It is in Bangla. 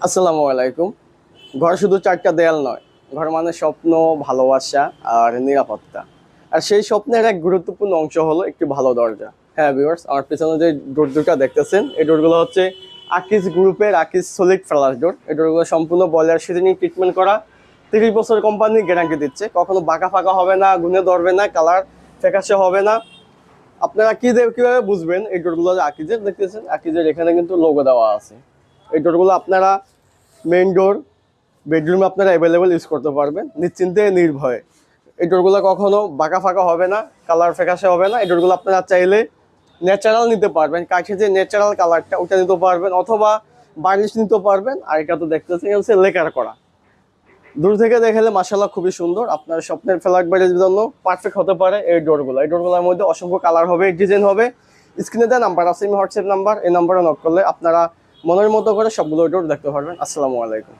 আসসালামু আলাইকুম। ঘর শুধু চারটা দেয়াল নয়, ঘর মানে স্বপ্ন, ভালোবাসা আর নিরাপত্তা। আর সেই স্বপ্নের এক গুরুত্বপূর্ণ অংশ হলো একটি ভালো দরজা। হ্যাঁ ভিউয়ার্স আমার পেছনে যে ডোর দুটা দেখতেছেন, এই ডোরগুলো হচ্ছে আকিস গ্রুপের আকিস সলিড ফ্লাস ডোর। এই ডোরগুলো সম্পূর্ণ বয়লার সিজনিং ট্রিটমেন্ট করা, তিরিশ বছর কোম্পানি গ্যারান্টি দিচ্ছে। কখনো বাঁকা ফাঁকা হবে না, গুনে ধরবে না কালার ফ্যাকাশে হবে না। আপনারা কি দে- কীভাবে বুঝবেন এই ডোরগুলো আকিজের? দেখতেছেন, আকিজের এখানে কিন্তু লোগো দেওয়া আছে। এই ডোরগুলো আপনারা মেইন ডোর বেডরুমে আপনারা অ্যাভেলেবেল ইউজ করতে পারবেন, নিশ্চিন্তে, নির্ভয়ে। এই ডোরগুলো কখনো বাঁকা ফাঁকা হবে না কালার ফ্যাকাশে হবে না। এই ডোরগুলো আপনারা চাইলে ন্যাচারাল নিতে পারবেন কাঠে যে ন্যাচারাল কালারটা ওটা নিতে পারবেন, অথবা বার্নিশ নিতে পারবেন। আর এটা তো দেখতেছেন হচ্ছে লেকার করা। দূর থেকে দেখালে মাসাল্লাহ খুবই সুন্দর। আপনার স্বপ্নের ফ্ল্যাট বাড়ির জন্য পারফেক্ট হতে পারে এই ডোরগুলো এই ডোরগুলোর মধ্যে অসংখ্য কালার হবে ডিজাইন হবে। স্ক্রিনে দেওয়া নাম্বার আছে হোয়াটসঅ্যাপ নাম্বার এই নাম্বারে নক করলে আপনারা মনের মতো করে সবগুলো ডোর দেখতে পারবেন। আসসালামু আলাইকুম।